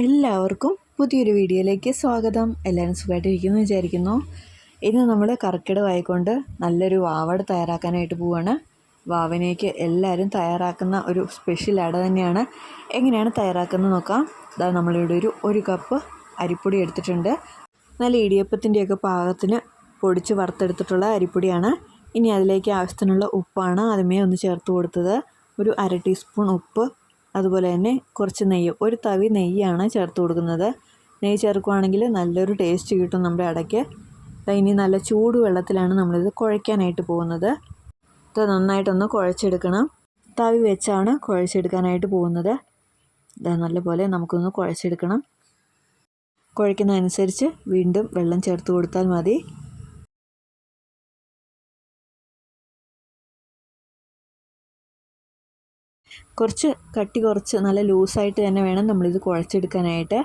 എല്ലാവർക്കും പുതിയൊരു വീഡിയോയിലേക്ക് സ്വാഗതം. എല്ലാവരും സുഖമായിട്ടിരിക്കുന്നു വിചാരിക്കുന്നു. ഇന്ന് നമ്മൾ കർക്കിടവായിക്കൊണ്ട് നല്ലൊരു വാവട് തയ്യാറാക്കാനായിട്ട് പോവുകയാണ് വാവനേക്ക് എല്ലാവരും തയ്യാറാക്കുന്ന ഒരു സ്പെഷ്യൽ അട തന്നെയാണ്. എങ്ങനെയാണ് തയ്യാറാക്കുന്നത് നോക്കാം. അതാ നമ്മളിവിടെ ഒരു ഒരു കപ്പ് അരിപ്പൊടി എടുത്തിട്ടുണ്ട്. നല്ല ഇടിയപ്പത്തിന്റെയൊക്കെ പാകത്തിന് പൊടിച്ച് വറുത്തെടുത്തിട്ടുള്ള അരിപ്പൊടിയാണ്. ഇനി അതിലേക്ക് ആവശ്യത്തിനുള്ള ഉപ്പാണ് ആദ്യമേ ഒന്ന് ചേർത്ത് കൊടുത്തത്. ഒരു അര ടീസ്പൂൺ ഉപ്പ് അതുപോലെ തന്നെ കുറച്ച് നെയ്യ് ഒരു തവി നെയ്യാണ് ചേർത്ത് കൊടുക്കുന്നത്. നെയ്യ് ചേർക്കുകയാണെങ്കിൽ നല്ലൊരു ടേസ്റ്റ് കിട്ടും നമ്മുടെ അടയ്ക്ക്. ഇനി നല്ല ചൂട് വെള്ളത്തിലാണ് നമ്മളിത് കുഴയ്ക്കാനായിട്ട് പോകുന്നത്. ഇത് നന്നായിട്ടൊന്ന് കുഴച്ചെടുക്കണം. തവി വെച്ചാണ് കുഴച്ചെടുക്കാനായിട്ട് പോകുന്നത്. ഇതാ നല്ലപോലെ നമുക്കൊന്ന് കുഴച്ചെടുക്കണം. കുഴയ്ക്കുന്നതനുസരിച്ച് വീണ്ടും വെള്ളം ചേർത്ത് കൊടുത്താൽ മതി. കുറച്ച് കട്ടി കുറച്ച് നല്ല ലൂസായിട്ട് തന്നെ വേണം നമ്മളിത് കുഴച്ചെടുക്കാനായിട്ട്.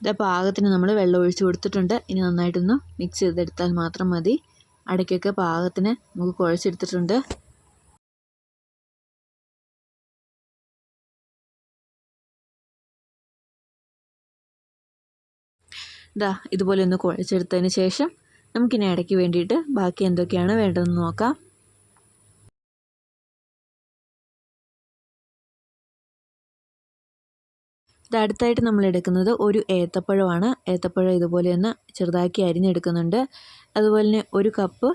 ഇത് പാകത്തിന് നമ്മൾ വെള്ളം ഒഴിച്ച് കൊടുത്തിട്ടുണ്ട്. ഇനി നന്നായിട്ടൊന്ന് മിക്സ് ചെയ്തെടുത്താൽ മാത്രം മതി. അടയ്ക്കൊക്കെ പാകത്തിന് നമുക്ക് കുഴച്ചെടുത്തിട്ടുണ്ട്. ഇതാ ഇതുപോലെ ഒന്ന് കുഴച്ചെടുത്തതിന് ശേഷം നമുക്കിനി ഇടയ്ക്ക് വേണ്ടിയിട്ട് ബാക്കി എന്തൊക്കെയാണ് വേണ്ടതെന്ന് നോക്കാം. ഇതടുത്തായിട്ട് നമ്മൾ എടുക്കുന്നത് ഒരു ഏത്തപ്പഴമാണ്. ഏത്തപ്പഴം ഇതുപോലെ ഒന്ന് ചെറുതാക്കി അരിഞ്ഞെടുക്കുന്നുണ്ട്. അതുപോലെ തന്നെ ഒരു കപ്പ്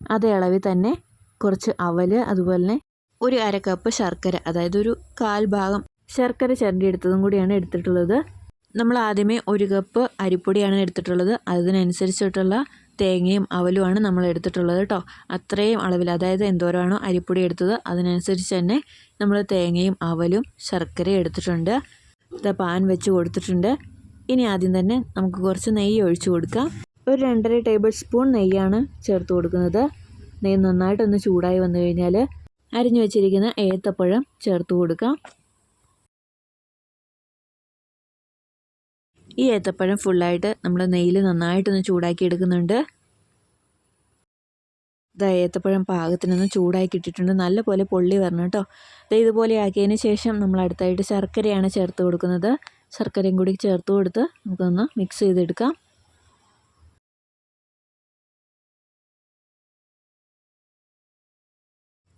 അതേ അളവിൽ തന്നെ കുറച്ച് അവൽ അതുപോലെ തന്നെ ഒരു അര കപ്പ് ശർക്കര അതായത് ഒരു കാൽ ഭാഗം ശർക്കര ചിരണ്ടി എടുത്തതും കൂടിയാണ് എടുത്തിട്ടുള്ളത്. നമ്മൾ ആദ്യമേ ഒരു കപ്പ് അരിപ്പൊടിയാണ് എടുത്തിട്ടുള്ളത്. അതിനനുസരിച്ചിട്ടുള്ള തേങ്ങയും അവലുമാണ് നമ്മൾ എടുത്തിട്ടുള്ളത് കേട്ടോ അത്രയും അളവിൽ അതായത് എന്തോരമാണോ അരിപ്പൊടി എടുത്തത് അതിനനുസരിച്ച് തന്നെ നമ്മൾ തേങ്ങയും അവലും ശർക്കരയും എടുത്തിട്ടുണ്ട്. ഇത് പാൻ വെച്ച് കൊടുത്തിട്ടുണ്ട്. ഇനി ആദ്യം തന്നെ നമുക്ക് കുറച്ച് നെയ്യ് ഒഴിച്ചു കൊടുക്കാം. ഒരു രണ്ടര ടേബിൾ സ്പൂൺ നെയ്യാണ് ചേർത്ത് കൊടുക്കുന്നത്. നെയ്യ് നന്നായിട്ടൊന്ന് ചൂടായി വന്നു കഴിഞ്ഞാൽ അരിഞ്ഞു വെച്ചിരിക്കുന്ന ഏത്തപ്പഴം ചേർത്ത് കൊടുക്കാം. ഈ ഏത്തപ്പഴം ഫുള്ളായിട്ട് നമ്മൾ നെയ്യിൽ നന്നായിട്ടൊന്ന് ചൂടാക്കി എടുക്കുന്നുണ്ട്. ഇതാ ഏത്തപ്പഴം പാകത്തിനൊന്ന് ചൂടാക്കി ഇട്ടിട്ടുണ്ട് നല്ലപോലെ പൊള്ളി വരണം കേട്ടോ. ഇതാ ഇതുപോലെ ആക്കിയതിന് ശേഷം നമ്മൾ അടുത്തായിട്ട് ശർക്കരയാണ് ചേർത്ത് കൊടുക്കുന്നത്. ശർക്കരയും കൂടി ചേർത്ത് കൊടുത്ത് നമുക്കൊന്ന് മിക്സ് ചെയ്തെടുക്കാം.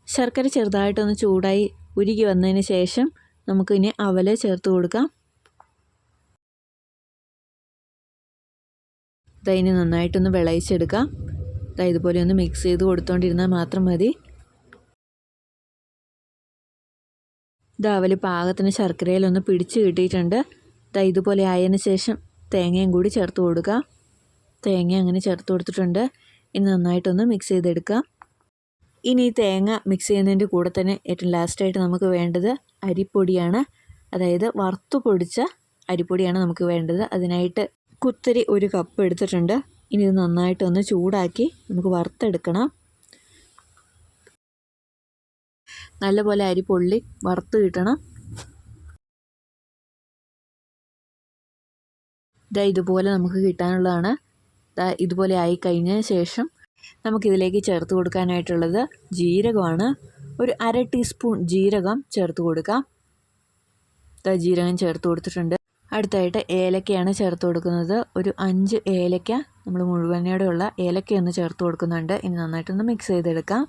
ശർക്കര ചെറുതായിട്ടൊന്ന് ചൂടായി ഉരുകി വന്നതിന് ശേഷം നമുക്കിനി അവല ചേർത്ത് കൊടുക്കാം. ഇതിന് നന്നായിട്ടൊന്ന് വിളയിച്ചെടുക്കാം. ദാ ഇതുപോലെ ഒന്ന് മിക്സ് ചെയ്ത് കൊടുത്തോണ്ടിരുന്നാൽ മാത്രം മതി. ദാവൽ പാകത്തിന് ശർക്കരയിലൊന്ന് പിടിച്ച് കിട്ടിയിട്ടുണ്ട്. ദാ ഇതുപോലെ ആയതിന് ശേഷം തേങ്ങയും കൂടി ചേർത്ത് കൊടുക്കാം. തേങ്ങ അങ്ങനെ ചേർത്ത് കൊടുത്തിട്ടുണ്ട്. ഇനി നന്നായിട്ടൊന്ന് മിക്സ് ചെയ്തെടുക്കാം. ഇനി ഈ തേങ്ങ മിക്സ് ചെയ്യുന്നതിന്റെ കൂടെ തന്നെ ഏറ്റവും ലാസ്റ്റായിട്ട് നമുക്ക് വേണ്ടത് അരിപ്പൊടിയാണ്. അതായത് വറുത്ത് പൊടിച്ച അരിപ്പൊടിയാണ് നമുക്ക് വേണ്ടത്. അതിനായിട്ട് കുത്തരി ഒരു കപ്പ് എടുത്തിട്ടുണ്ട്. ഇനി ഇത് നന്നായിട്ട് ഒന്ന് ചൂടാക്കി നമുക്ക് വറുത്തെടുക്കണം. നല്ലപോലെ അരി പൊള്ളി വറുത്ത് കിട്ടണം. ഇതാ ഇതുപോലെ നമുക്ക് കിട്ടാനുള്ളതാണ്. ഇതാ ഇതുപോലെ ആയി കഴിഞ്ഞ ശേഷം നമുക്കിതിലേക്ക് ചേർത്ത് കൊടുക്കാനായിട്ടുള്ളത് ജീരകമാണ്. ഒരു അര ടീസ്പൂൺ ജീരകം ചേർത്ത് കൊടുക്കാം. ഇതാ ജീരകം ചേർത്ത് കൊടുത്തിട്ടുണ്ട്. അടുത്തായിട്ട് ഏലക്കയാണ് ചേർത്ത് കൊടുക്കുന്നത്. ഒരു അഞ്ച് ഏലക്ക നമ്മൾ മുഴുവനോടെയുള്ള ഏലക്കയൊന്ന് ചേർത്ത് കൊടുക്കുന്നുണ്ട്. ഇനി നന്നായിട്ടൊന്ന് മിക്സ് ചെയ്തെടുക്കാം.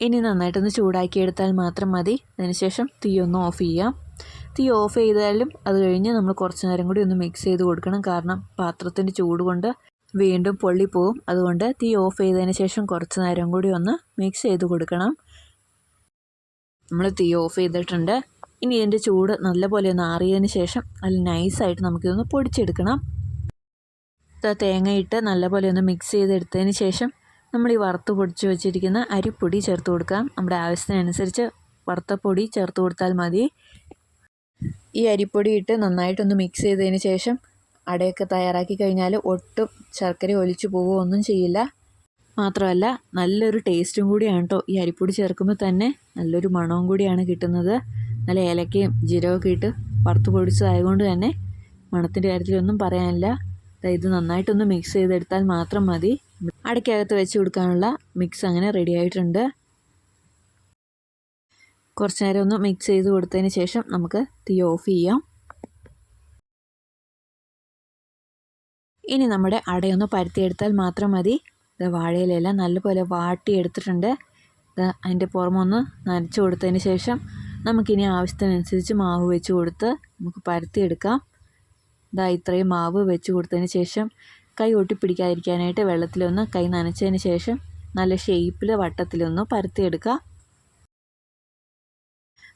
ഇനി നന്നായിട്ടൊന്ന് ചൂടാക്കിയെടുത്താൽ മാത്രം മതി. അതിനുശേഷം തീ ഒന്ന് ഓഫ് ചെയ്യാം. തീ ഓഫ് ചെയ്താലും അത് കഴിഞ്ഞ് നമ്മൾ കുറച്ച് നേരം കൂടി ഒന്ന് മിക്സ് ചെയ്ത് കൊടുക്കണം. കാരണം പാത്രത്തിന്റെ ചൂട് കൊണ്ട് വീണ്ടും പൊള്ളിപ്പോവും. അതുകൊണ്ട് തീ ഓഫ് ചെയ്തതിന് ശേഷം കുറച്ച് നേരം കൂടി ഒന്ന് മിക്സ് ചെയ്ത് കൊടുക്കണം. നമ്മൾ തീ ഓഫ് ചെയ്തിട്ടുണ്ട്. ഇനി ഇതിന്റെ ചൂട് നല്ലപോലെ ഒന്ന് ആറിയതിന് ശേഷം നല്ല നൈസായിട്ട് നമുക്കിതൊന്ന് പൊടിച്ചെടുക്കണം. തേങ്ങയിട്ട് നല്ലപോലെ ഒന്ന് മിക്സ് ചെയ്തെടുത്തതിന് ശേഷം നമ്മൾ ഈ വറുത്ത് പൊടിച്ച് വെച്ചിരിക്കുന്ന അരിപ്പൊടി ചേർത്ത് കൊടുക്കാം. നമ്മുടെ ആവശ്യത്തിനനുസരിച്ച് വറുത്ത പൊടി ചേർത്ത് കൊടുത്താൽ മതി. ഈ അരിപ്പൊടി ഇട്ട് നന്നായിട്ടൊന്ന് മിക്സ് ചെയ്തതിന് ശേഷം അടയൊക്കെ തയ്യാറാക്കി കഴിഞ്ഞാൽ ഒട്ടും ശർക്കര ഒലിച്ചു പോവുകയോ ഒന്നും ചെയ്യില്ല. മാത്രമല്ല നല്ലൊരു ടേസ്റ്റും കൂടിയാണ് കേട്ടോ ഈ അരിപ്പൊടി ചേർക്കുമ്പോൾ തന്നെ. നല്ലൊരു മണവും കൂടിയാണ് കിട്ടുന്നത്. നല്ല ഏലക്കയും ജീരകമൊക്കെ ഇട്ട് വറുത്ത് പൊടിച്ചതായതുകൊണ്ട് തന്നെ മണത്തിന്റെ കാര്യത്തിലൊന്നും പറയാനില്ല. ഇത് നന്നായിട്ടൊന്ന് മിക്സ് ചെയ്തെടുത്താൽ മാത്രം മതി. അടയ്ക്കകത്ത് വെച്ച് കൊടുക്കാനുള്ള മിക്സ് അങ്ങനെ റെഡി ആയിട്ടുണ്ട്. കുറച്ച് നേരം ഒന്ന് മിക്സ് ചെയ്ത് കൊടുത്തതിന് ശേഷം നമുക്ക് തീ ഓഫ് ചെയ്യാം. ഇനി നമ്മുടെ അടയൊന്ന് പരത്തിയെടുത്താൽ മാത്രം മതി. ഇത് വാഴയിലെല്ലാം നല്ലപോലെ വാട്ടിയെടുത്തിട്ടുണ്ട്. അതിന്റെ പുറമൊന്ന് നനച്ച് കൊടുത്തതിന് ശേഷം നമുക്കിനി ആവശ്യത്തിനനുസരിച്ച് മാവ് വെച്ച് കൊടുത്ത് നമുക്ക് പരത്തിയെടുക്കാം. ഇതാ ഇത്രയും മാവ് വെച്ച് കൊടുത്തതിന് ശേഷം കൈ ഒട്ടിപ്പിടിക്കാതിരിക്കാനായിട്ട് വെള്ളത്തിലൊന്ന് കൈ നനച്ചതിന് ശേഷം നല്ല ഷേപ്പിൽ വട്ടത്തിലൊന്ന് പരത്തിയെടുക്കുക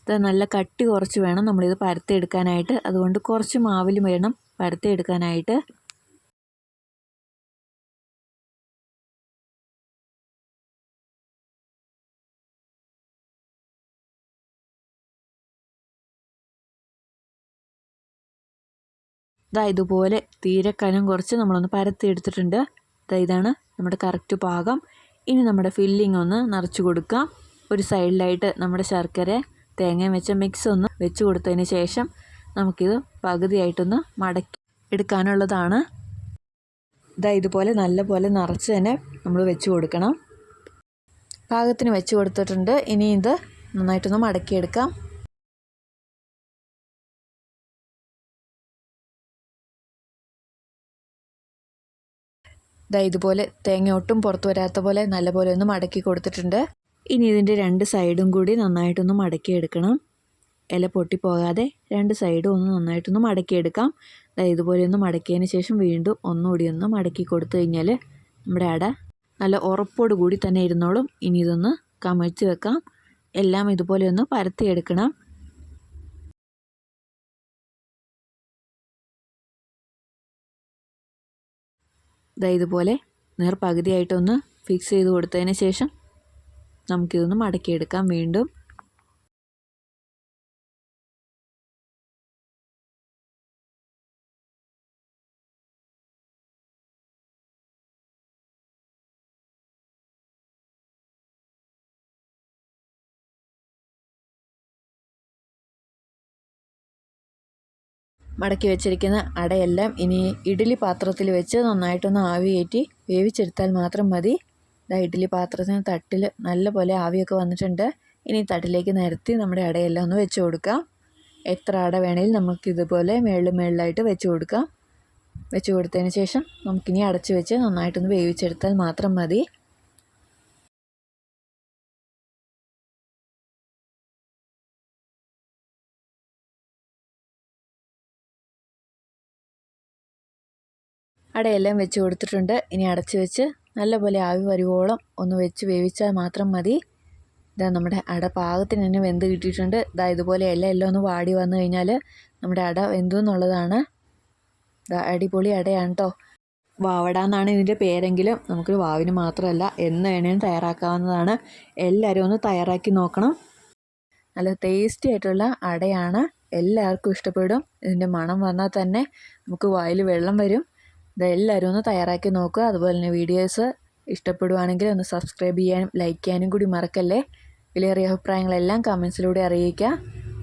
ഇത് നല്ല കട്ടി കുറച്ച് വേണം നമ്മളിത് പരത്തിയെടുക്കാനായിട്ട്. അതുകൊണ്ട് കുറച്ച് മാവിലും വേണം പരത്തിയെടുക്കാനായിട്ട്. ഇതാ ഇതുപോലെ തീരെ കനം കുറച്ച് നമ്മളൊന്ന് പരത്തി എടുത്തിട്ടുണ്ട്. ഇതാ ഇതാണ് നമ്മുടെ കറക്റ്റ് പാകം. ഇനി നമ്മുടെ ഫില്ലിംഗ് ഒന്ന് നിറച്ച് കൊടുക്കാം. ഒരു സൈഡിലായിട്ട് നമ്മുടെ ശർക്കര തേങ്ങയും വെച്ച മിക്സ് ഒന്ന് വെച്ച് കൊടുത്തതിന് ശേഷം നമുക്കിത് പകുതിയായിട്ടൊന്ന് മടക്കി എടുക്കാനുള്ളതാണ്. ഇതാ ഇതുപോലെ നല്ല പോലെ നിറച്ച് തന്നെ നമ്മൾ വെച്ച് കൊടുക്കണം. പാകത്തിന് വെച്ച് കൊടുത്തിട്ടുണ്ട്. ഇനി ഇത് നന്നായിട്ടൊന്ന് മടക്കിയെടുക്കാം. ഇതാ ഇതുപോലെ തേങ്ങ ഒട്ടും പുറത്ത് വരാത്ത പോലെ നല്ലപോലെ ഒന്ന് മടക്കി കൊടുത്തിട്ടുണ്ട്. ഇനി ഇതിന്റെ രണ്ട് സൈഡും കൂടി നന്നായിട്ടൊന്ന് മടക്കിയെടുക്കണം. ഇല പൊട്ടിപ്പോകാതെ രണ്ട് സൈഡും ഒന്ന് നന്നായിട്ടൊന്ന് മടക്കിയെടുക്കാം. അതായത് ഇതുപോലെ ഒന്ന് മടക്കിയതിന് ശേഷം വീണ്ടും ഒന്നുകൂടി ഒന്ന് മടക്കി കൊടുത്തു കഴിഞ്ഞാൽ നമ്മുടെ അട നല്ല ഉറപ്പോട് കൂടി തന്നെ ഇരുന്നോളും. ഇനി ഇതൊന്ന് കമഴ്ത്തി വെക്കാം. എല്ലാം ഇതുപോലെ ഒന്ന് പരത്തിയെടുക്കണം. ഇതാ ഇതുപോലെ നേർ പകുതിയായിട്ടൊന്ന് ഫിക്സ് ചെയ്ത് കൊടുത്തതിന് ശേഷം നമുക്കിതൊന്ന് മടക്കിയെടുക്കാം വീണ്ടും. മടക്കി വെച്ചിരിക്കുന്ന അടയെല്ലാം ഇനി ഇഡ്ഡലി പാത്രത്തിൽ വെച്ച് നന്നായിട്ടൊന്ന് ആവി കയറ്റി വേവിച്ചെടുത്താൽ മാത്രം മതി. ഇതാ ഇഡ്ഡലി പാത്രത്തിന് തട്ടിൽ നല്ല പോലെ ആവിയൊക്കെ വന്നിട്ടുണ്ട്. ഇനി തട്ടിലേക്ക് നിരത്തി നമ്മുടെ അടയെല്ലാം ഒന്ന് വെച്ച് കൊടുക്കാം. എത്ര അട വേണമെങ്കിലും നമുക്ക് ഇതുപോലെ മേളിൽ മേളിലായിട്ട് വെച്ച് കൊടുക്കാം. വെച്ച് കൊടുത്തതിന് ശേഷം നമുക്കിനി അടച്ച് വെച്ച് നന്നായിട്ടൊന്ന് വേവിച്ചെടുത്താൽ മാത്രം മതി. അടയെല്ലാം വെച്ച് കൊടുത്തിട്ടുണ്ട്. ഇനി അടച്ച് വെച്ച് നല്ലപോലെ ആവി വരുവോളം ഒന്ന് വെച്ച് വേവിച്ചാൽ മാത്രം മതി. ഇതാ നമ്മുടെ അട പാകത്തിന് തന്നെ വെന്ത് കിട്ടിയിട്ടുണ്ട്. ഇതാ ഇതുപോലെ എല്ലാം എല്ലാം ഒന്ന് വാടി വന്നു കഴിഞ്ഞാൽ നമ്മുടെ അട വെന്തു എന്നുള്ളതാണ്. ഇതാ അടിപൊളി അടയാണ് കേട്ടോ വാവട എന്നാണ് ഇതിന്റെ പേരെങ്കിലും. നമുക്ക് വാവിന് മാത്രമല്ല എന്ന് വേണേലും തയ്യാറാക്കാവുന്നതാണ്. എല്ലാവരും ഒന്ന് തയ്യാറാക്കി നോക്കണം. നല്ല ടേസ്റ്റി ആയിട്ടുള്ള അടയാണ്. എല്ലാവർക്കും ഇഷ്ടപ്പെടും. ഇതിന്റെ മണം വന്നാൽ തന്നെ നമുക്ക് വായിൽ വെള്ളം വരും. ഇതെല്ലാവരും ഒന്ന് തയ്യാറാക്കി നോക്കുക അതുപോലെ തന്നെ വീഡിയോസ് ഇഷ്ടപ്പെടുവാണെങ്കിൽ ഒന്ന് സബ്സ്ക്രൈബ് ചെയ്യാനും ലൈക്ക് ചെയ്യാനും കൂടി മറക്കല്ലേ? വിലയേറിയ അഭിപ്രായങ്ങളെല്ലാം കമൻസിലൂടെ അറിയിക്കുക.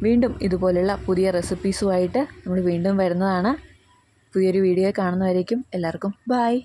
വീണ്ടും ഇതുപോലുള്ള പുതിയ റെസിപ്പീസുമായിട്ട് നമ്മൾ വീണ്ടും വരുന്നതാണ്. പുതിയൊരു വീഡിയോ കാണുന്നവരേക്കും എല്ലാവർക്കും ബായ്